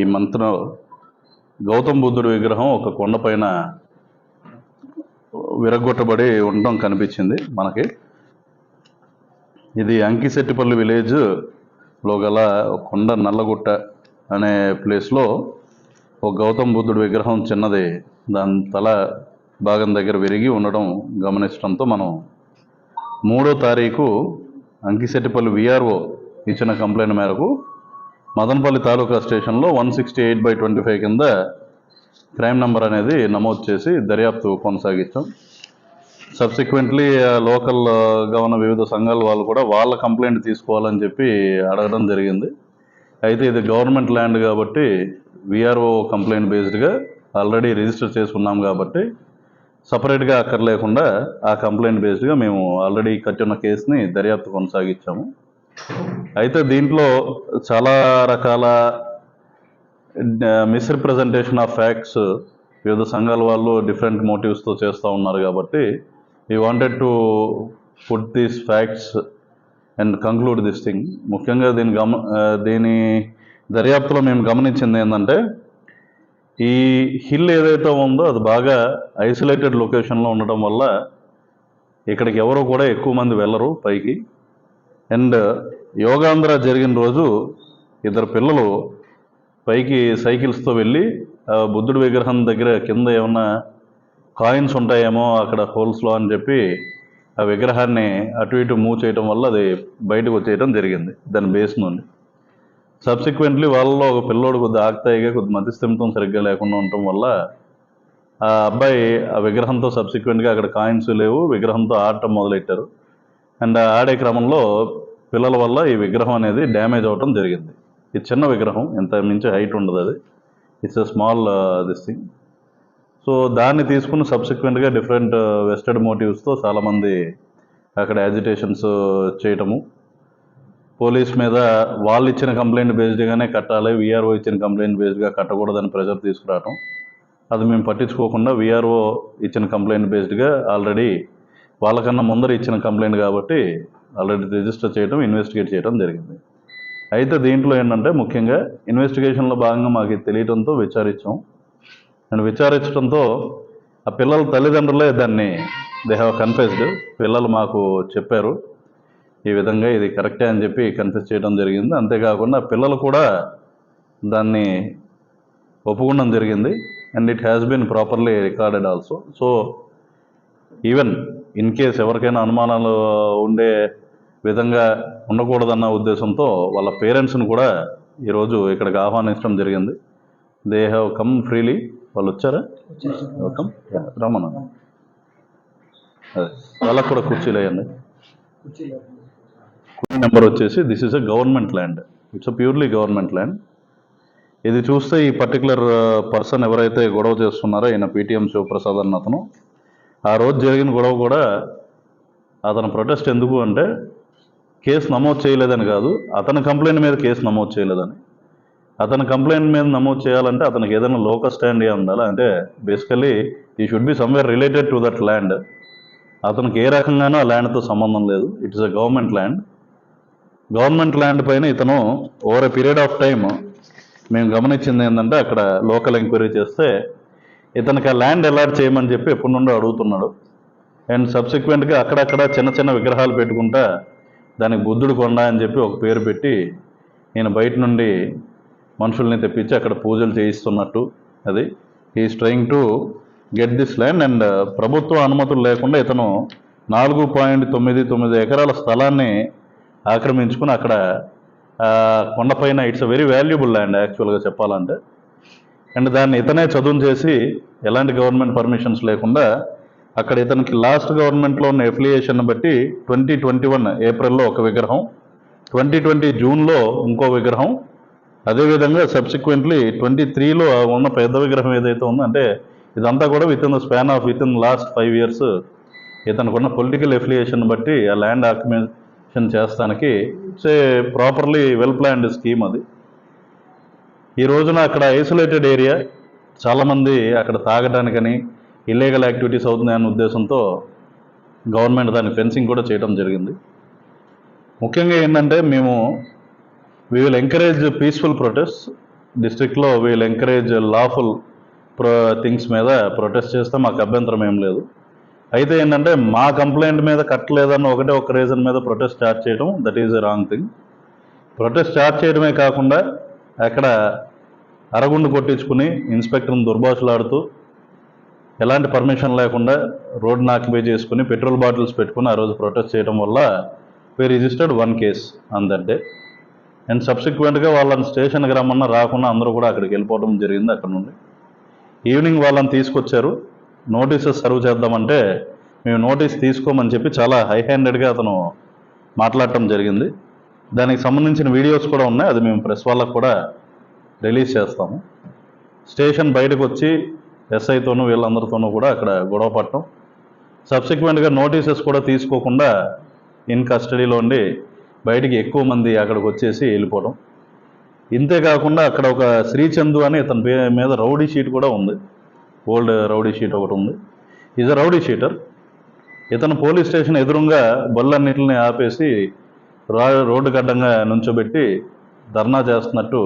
ఈ మంత్రం గౌతమ్ బుద్ధుడి విగ్రహం ఒక కొండపైన విరగొట్టబడి ఉండడం కనిపించింది మనకి. ఇది అంకిశెట్టిపల్లి విలేజ్లో గల కొండ నల్లగుట్ట అనే ప్లేస్లో ఒక గౌతమ్ బుద్ధుడి విగ్రహం చిన్నది. దాని తల భాగం దగ్గర విరిగి ఉండడం గమనించడంతో మనం మూడో తారీఖు అంకిశెట్టిపల్లి విఆర్ఓ ఇచ్చిన కంప్లైంట్ మేరకు మదనపల్లి తాలూకా స్టేషన్లో one sixty eight by twenty five కింద క్రైమ్ నెంబర్ అనేది నమోదు చేసి దర్యాప్తు కొనసాగించాం. సబ్సిక్వెంట్లీ లోకల్గా ఉన్న వివిధ సంఘాల వాళ్ళు కూడా వాళ్ళ కంప్లైంట్ తీసుకోవాలని చెప్పి అడగడం జరిగింది. అయితే ఇది గవర్నమెంట్ ల్యాండ్ కాబట్టి విఆర్ఓ కంప్లైంట్ బేస్డ్గా ఆల్రెడీ రిజిస్టర్ చేసుకున్నాం కాబట్టి సపరేట్గా అక్కర్లేకుండా ఆ కంప్లైంట్ బేస్డ్గా మేము ఆల్రెడీ కట్టిన కేసుని దర్యాప్తు కొనసాగించాము. అయితే దీంట్లో చాలా రకాల మిస్రిప్రజెంటేషన్ ఆఫ్ ఫ్యాక్ట్స్ వివిధ సంఘాల వాళ్ళు డిఫరెంట్ మోటివ్స్తో చేస్తూ ఉన్నారు కాబట్టి ఈ wanted to put these facts and conclude this thing ముఖ్యంగా దీని గమ దీని దర్యాప్తులో మేము గమనించింది ఏంటంటే ఈ హిల్ ఏదైతే ఉందో అది బాగా ఐసోలేటెడ్ లొకేషన్లో ఉండటం వల్ల ఇక్కడికి ఎవరు కూడా ఎక్కువ మంది వెళ్ళరు పైకి. అండ్ యోగాంధ్ర జరిగిన రోజు ఇద్దరు పిల్లలు పైకి సైకిల్స్తో వెళ్ళి ఆ బుద్ధుడి విగ్రహం దగ్గర కింద ఏమన్నా కాయిన్స్ ఉంటాయేమో అక్కడ హోల్స్లో అని చెప్పి ఆ విగ్రహాన్ని అటు ఇటు మూవ్ చేయటం వల్ల అది బయటకు వచ్చేయటం జరిగింది. దాని బేస్ నుండి. సబ్సిక్వెంట్లీ వాళ్ళలో ఒక పిల్లోడు కొద్ది ఆక్తాయిగా కొద్ది మతిస్థిమితం సరిగ్గా లేకుండా ఉండటం వల్ల ఆ అబ్బాయి ఆ విగ్రహంతో సబ్సిక్వెంట్గా అక్కడ కాయిన్స్ లేవు విగ్రహంతో ఆడటం మొదలెట్టారు. అండ్ ఆడే క్రమంలో పిల్లల వల్ల ఈ విగ్రహం అనేది డ్యామేజ్ అవటం జరిగింది. ఇది చిన్న విగ్రహం ఇంత మించి హైట్ ఉండదు అది. It's a small this thing so దాన్ని తీసుకుని సబ్సిక్వెంట్గా డిఫరెంట్ వెస్టెడ్ మోటివ్స్తో చాలామంది అక్కడ యాజిటేషన్స్ uh, చేయటము. పోలీస్ మీద వాళ్ళు ఇచ్చిన కంప్లైంట్ బేస్డ్గానే కట్టాలి విఆర్ఓ ఇచ్చిన కంప్లైంట్ బేస్డ్గా కట్టకూడదని ప్రెజర్ తీసుకురావటం. అది మేము పట్టించుకోకుండా విఆర్ఓ ఇచ్చిన కంప్లైంట్ బేస్డ్గా ఆల్రెడీ వాళ్ళకన్నా ముందర ఇచ్చిన కంప్లైంట్ కాబట్టి ఆల్రెడీ రిజిస్టర్ చేయడం ఇన్వెస్టిగేట్ చేయడం జరిగింది. అయితే దీంట్లో ఏంటంటే ముఖ్యంగా ఇన్వెస్టిగేషన్లో భాగంగా మాకు తెలియడంతో తెలియటంతో విచారించాం. అండ్ విచారించడంతో ఆ పిల్లల తల్లిదండ్రులే దాన్ని దే హ్యావ్ కన్ఫెస్డ్ పిల్లలు మాకు చెప్పారు ఈ విధంగా ఇది కరెక్టే అని చెప్పి కన్ఫెస్ చేయడం జరిగింది. అంతేకాకుండా పిల్లలు కూడా దాన్ని ఒప్పుకోవడం జరిగింది. And it has been properly recorded also so even in case ఎవరికైనా అనుమానాలు ఉండే విధంగా ఉండకూడదన్న ఉద్దేశంతో వాళ్ళ పేరెంట్స్ని కూడా ఈరోజు ఇక్కడికి ఆహ్వానించడం జరిగింది. They have come freely. వాళ్ళు వచ్చారా? వెల్కమ్ రమ్మన్న. అదే వాళ్ళకు కూడా కుర్చీలు వేయండి. కుర్చీ నెంబర్ వచ్చేసి this is a government land. It's a purely government land. ఇది చూస్తే ఈ పర్టికులర్ పర్సన్ ఎవరైతే గొడవ చేస్తున్నారో ఈయన పేటిఎం శివప్రసాద్ అన్న అతను. ఆ రోజు జరిగిన గొడవ కూడా అతను ప్రొటెస్ట్ ఎందుకు అంటే కేసు నమోదు చేయలేదని కాదు అతని కంప్లైంట్ మీద కేసు నమోదు చేయలేదని. అతని కంప్లైంట్ మీద నమోదు చేయాలంటే అతనికి ఏదైనా లోకల్ స్టాండ్ ఏ ఉండాలి? అంటే basically he should be somewhere related to that land అతనికి ఏ రకంగానూ ఆ ల్యాండ్తో సంబంధం లేదు. It is a government land government land పైన ఇతను over a period of time మేము గమనించింది ఏంటంటే అక్కడ లోకల్ ఎంక్వైరీ చేస్తే ఇతనికి ఆ ల్యాండ్ అలాట్ చేయమని చెప్పి ఎప్పటి నుండో అడుగుతున్నాడు. అండ్ సబ్సిక్వెంట్గా అక్కడక్కడ చిన్న చిన్న విగ్రహాలు పెట్టుకుంటా దానికి బుద్ధుడు కొండ అని చెప్పి ఒక పేరు పెట్టి నేను బయట నుండి మనుషుల్ని తెప్పించి అక్కడ పూజలు చేయిస్తున్నట్టు. అది is trying to get this land and ప్రభుత్వ అనుమతులు లేకుండా ఇతను నాలుగు పాయింట్ తొమ్మిది తొమ్మిది ఎకరాల స్థలాన్ని ఆక్రమించుకుని అక్కడ uh, కొండపైన it's a very valuable land యాక్చువల్గా చెప్పాలంటే. అండ్ దాన్ని ఇతనే చదువు చేసి ఎలాంటి గవర్నమెంట్ పర్మిషన్స్ లేకుండా అక్కడ ఇతనికి లాస్ట్ గవర్నమెంట్లో ఉన్న ఎఫిలియేషన్ బట్టి ట్వంటీ ట్వంటీ వన్ ఏప్రిల్లో ఒక విగ్రహం ట్వంటీ ట్వంటీ జూన్లో ఇంకో విగ్రహం అదేవిధంగా సబ్సిక్వెంట్లీ ట్వంటీ త్రీలో ఉన్న పెద్ద విగ్రహం ఏదైతే ఉందో అంటే ఇదంతా కూడా within the span of within last five years ఇతనుకున్న political affiliation బట్టి ఆ ల్యాండ్ ఆక్యుమేషన్ చేస్తానికి it's a properly well planned scheme అది. ఈ రోజున అక్కడ ఐసోలేటెడ్ ఏరియా చాలామంది అక్కడ తాగడానికని ఇల్లీగల్ యాక్టివిటీస్ అవుతున్నాయన్న ఉద్దేశంతో గవర్నమెంట్ దాని ఫెన్సింగ్ కూడా చేయడం జరిగింది. ముఖ్యంగా ఏంటంటే మేము we will encourage peaceful protest డిస్ట్రిక్ట్లో వీళ్ళు ఎంకరేజ్ లాఫుల్ ప్రో థింగ్స్ మీద ప్రొటెస్ట్ చేస్తే మాకు అభ్యంతరం ఏం లేదు. అయితే ఏంటంటే మా కంప్లైంట్ మీద కట్టలేదన్న ఒకటే ఒక రీజన్ మీద ప్రొటెస్ట్ స్టార్ట్ చేయడం that is a wrong thing protest start చేయడమే కాకుండా అక్కడ అరగుండు కొట్టించుకుని ఇన్స్పెక్టర్ని దుర్భాషలాడుతూ ఎలాంటి పర్మిషన్ లేకుండా రోడ్ ఆక్యుపై చేసుకుని పెట్రోల్ బాటిల్స్ పెట్టుకుని ఆ రోజు ప్రొటెస్ట్ చేయడం వల్ల we registered one case on that day and సబ్సిక్వెంట్గా వాళ్ళని స్టేషన్కి రమ్మన్నా రాకుండా అందరూ కూడా అక్కడికి వెళ్ళిపోవడం జరిగింది అక్కడ నుండి. ఈవినింగ్ వాళ్ళని తీసుకొచ్చారు. నోటీసెస్ సర్వ్ చేద్దామంటే మేము నోటీస్ తీసుకోమని చెప్పి చాలా హై హ్యాండెడ్గా అతను మాట్లాడటం జరిగింది. దానికి సంబంధించిన వీడియోస్ కూడా ఉన్నాయి. అది మేము ప్రెస్ వాళ్ళకు కూడా రిలీజ్ చేస్తాము. స్టేషన్ బయటకు వచ్చి ఎస్ఐతోనూ వీళ్ళందరితోనూ కూడా అక్కడ గొడవ పడటం. సబ్సిక్వెంట్గా నోటీసెస్ కూడా తీసుకోకుండా ఇన్ కస్టడీలో ఉండి బయటికి ఎక్కువ మంది అక్కడికి వచ్చేసి వెళ్ళిపోవడం ఇంతే కాకుండా అక్కడ ఒక శ్రీచందు అని ఇతని పే మీద రౌడీ షీట్ కూడా ఉంది. ఓల్డ్ రౌడీ షీట్ ఒకటి ఉంది. ఈజ్ అ రౌడీ షీటర్ ఇతను పోలీస్ స్టేషన్ ఎదురుగా బళ్ళన్నింటిని ఆపేసి రోడ్డు గడ్డంగా నుంచోబెట్టి ధర్నా చేస్తున్నట్టు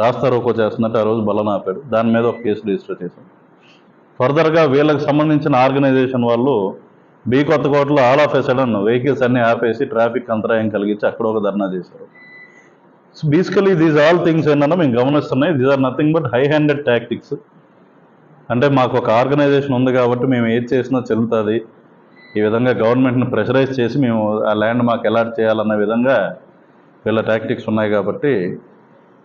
రాస్తా రోకో చేస్తున్నట్టు ఆ రోజు బలం ఆపాడు. దాని మీద ఒక కేసు రిజిస్టర్ చేశాం. ఫర్దర్గా వీళ్ళకి సంబంధించిన ఆర్గనైజేషన్ వాళ్ళు be కొత్తకోటలో all of a sudden vehicles అన్ని ఆపేసి ట్రాఫిక్ అంతరాయం కలిగించి అక్కడ ఒక ధర్నా చేశారు. బేసికలీ దీస్ ఆల్ థింగ్స్ ఏంటన్నా మేము గమనిస్తున్నాయి. These are nothing but high handed tactics అంటే మాకు ఒక ఆర్గనైజేషన్ ఉంది కాబట్టి మేము ఏది చేసినా చెల్లుతుంది. ఈ విధంగా గవర్నమెంట్ని ప్రెషరైజ్ చేసి మేము ఆ ల్యాండ్ మాకు అలాట్ చేయాలన్న విధంగా వీళ్ళ టాక్టిక్స్ ఉన్నాయి కాబట్టి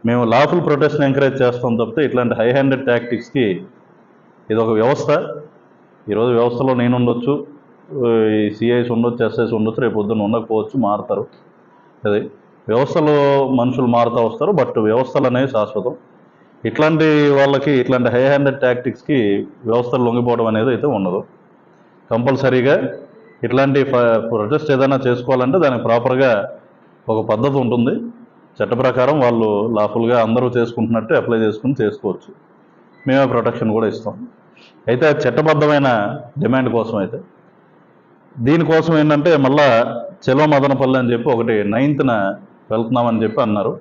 మేము లాఫుల్ ప్రొటెస్ట్ని ఎంకరేజ్ చేస్తాం తప్పితే ఇట్లాంటి హై హ్యాండెడ్ టాక్టిక్స్కి ఇది ఒక వ్యవస్థ ఈరోజు వ్యవస్థలో నేను ఉండొచ్చు ఈ సిఐస్ ఉండొచ్చు ఎస్ఐస్ ఉండొచ్చు రేపు పొద్దున్న ఉండకపోవచ్చు మారుతారు. అది వ్యవస్థలో మనుషులు మారుతూ వస్తారు బట్ వ్యవస్థలు అనేవి శాశ్వతం. ఇట్లాంటి వాళ్ళకి ఇట్లాంటి హై హ్యాండెడ్ టాక్టిక్స్కి వ్యవస్థలు లొంగిపోవడం అనేది అయితే ఉండదు. కంపల్సరీగా ఇట్లాంటి ప్రొటెస్ట్ ఏదైనా చేసుకోవాలంటే దానికి ప్రాపర్గా ఒక పద్ధతి ఉంటుంది. చట్ట ప్రకారం వాళ్ళు లాఫుల్గా అందరూ చేసుకుంటున్నట్టు అప్లై చేసుకుని చేసుకోవచ్చు. మేమే ప్రొటెక్షన్ కూడా ఇస్తాం. అయితే చట్టబద్ధమైన డిమాండ్ కోసం అయితే. దీనికోసం ఏంటంటే మళ్ళా చెలో మదనపల్లి అని చెప్పి ఒకటి నైన్త్న వెళ్తున్నామని చెప్పి అన్నారు.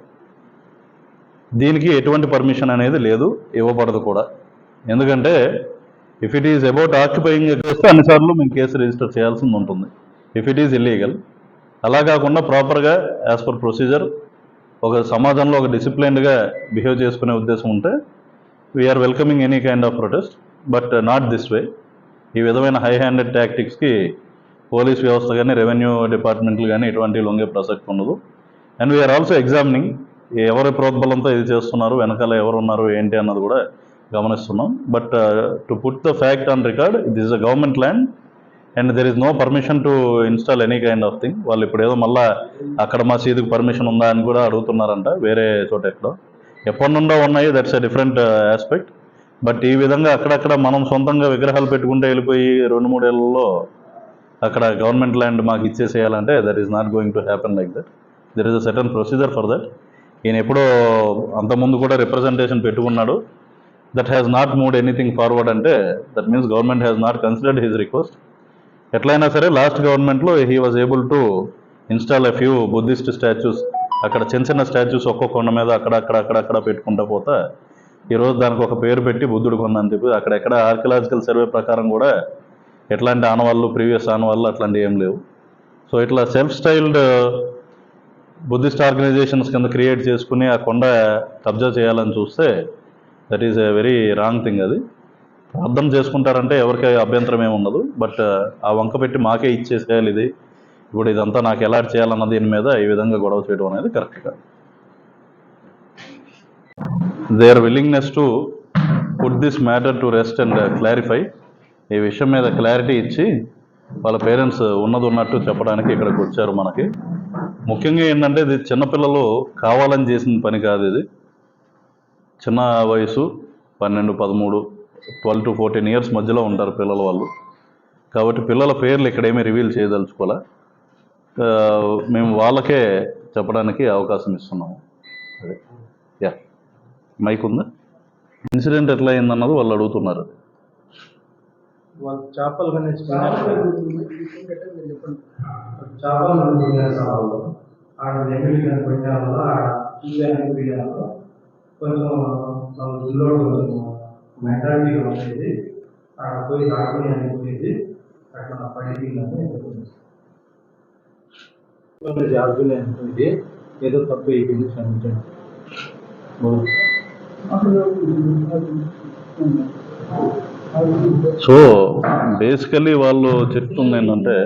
దీనికి ఎటువంటి పర్మిషన్ అనేది లేదు ఇవ్వబడదు కూడా. ఎందుకంటే if it is about occupying చేస్తే అన్నిసార్లు మేము కేసు రిజిస్టర్ చేయాల్సి ఉంటుంది. ఇఫ్ ఇట్ ఈజ్ ఇల్లీగల్ అలా కాకుండా ప్రాపర్గా యాజ్ పర్ ప్రొసీజర్ ఒక సమాజంలో ఒక డిసిప్లైన్డ్గా బిహేవ్ చేసుకునే ఉద్దేశం ఉంటే we're welcoming any kind of protest but not this way ఈ విధమైన హై హ్యాండెడ్ టాక్టిక్స్కి పోలీస్ వ్యవస్థ కానీ రెవెన్యూ డిపార్ట్మెంట్లు కానీ ఇటువంటి లొంగే ప్రసక్తి ఉండదు. అండ్ వీఆర్ ఆల్సో ఎగ్జామినింగ్ ఎవరి ప్రోద్బలంతో ఇది చేస్తున్నారు వెనకాల ఎవరు ఉన్నారు ఏంటి అన్నది కూడా గమనిస్తున్నాం. But to put the fact on record this is a government land and there is no permission to install any kind of thing వాళ్ళు ఇప్పుడు ఏదో మళ్ళీ అక్కడ మా సీదుకు పర్మిషన్ ఉందా అని కూడా అడుగుతున్నారంట వేరే చోట ఎక్కడో. ఎప్పటి నుండో ఉన్నాయి that's a different aspect but ఈ విధంగా అక్కడక్కడ మనం సొంతంగా విగ్రహాలు పెట్టుకుంటే వెళ్ళిపోయి రెండు మూడేళ్ళలో అక్కడ గవర్నమెంట్ ల్యాండ్ మాకు ఇచ్చేసేయాలంటే that is not going to happen like that there is a certain procedure for that ఈయన ఎప్పుడో అంతకుముందు కూడా రిప్రజెంటేషన్ పెట్టుకున్నాడు. That has not moved anything forward అంటే that means government has not considered his request ఎట్లయినా సరే last గవర్నమెంట్లో he was able to install a few Buddhist statues అక్కడ చిన్న చిన్న స్టాచ్యూస్ ఒక్కొక్క కొండ మీద అక్కడ అక్కడ అక్కడ అక్కడ పెట్టుకుంటా పోతా. ఈరోజు దానికి ఒక పేరు పెట్టి బుద్ధుడు కొండ చెప్పి అక్కడెక్కడ ఆర్కియలాజికల్ సర్వే ప్రకారం కూడా ఎట్లాంటి ఆనవాళ్ళు ప్రీవియస్ ఆనవాళ్ళు అట్లాంటివి ఏం లేవు. సో ఇట్లా సెల్ఫ్ స్టైల్డ్ బుద్ధిస్ట్ ఆర్గనైజేషన్స్ కింద క్రియేట్ చేసుకుని ఆ కొండ కబ్జా చేయాలని చూస్తే that is a very wrong thing అది. అర్థం చేసుకుంటారంటే ఎవరికి అభ్యంతరం ఏమి ఉండదు. బట్ uh, ఆ వంక పెట్టి మాకే ఇచ్చేసేయాలి ఇది. ఇప్పుడు ఇదంతా నాకు ఎలా చేయాలన్న దీని మీద ఈ విధంగా గొడవ చేయడం అనేది కరెక్ట్ కాదు their willingness to put this matter to rest and clarify ఈ విషయం మీద క్లారిటీ ఇచ్చి వాళ్ళ పేరెంట్స్ ఉన్నది ఉన్నట్టు చెప్పడానికి ఇక్కడికి వచ్చారు మనకి. ముఖ్యంగా ఏంటంటే ఇది చిన్నపిల్లలు కావాలని చేసిన పని కాదు ఇది. చిన్న వయసు పన్నెండు పదమూడు ట్వెల్వ్ టు ఫోర్టీన్ ఇయర్స్ మధ్యలో ఉంటారు పిల్లల వాళ్ళు. కాబట్టి పిల్లల పేర్లు ఇక్కడేమీ రివీల్ చేయదలుచుకోలే. మేము వాళ్ళకే చెప్పడానికి అవకాశం ఇస్తున్నాము. అదే. యా. మైక్ ఉందా? ఇన్సిడెంట్ ఎట్లా అయిందన్నది వాళ్ళు అడుగుతున్నారు. వాళ్ళు చేపలు చేపలు కొంచెం ఊళ్ళో కొంచెం మెంటాలిటీగా ఉండేది. అక్కడ పోయి ఆడుకుని అనిపోయేది అట్లా పడిపోయిందని కొంచెం జాగ్రత్తలు అనిపోయేది ఏదో తప్పు అయిపోయింది క్షమించండి. సో బేసికలీ వాళ్ళు చెప్తుంది ఏంటంటే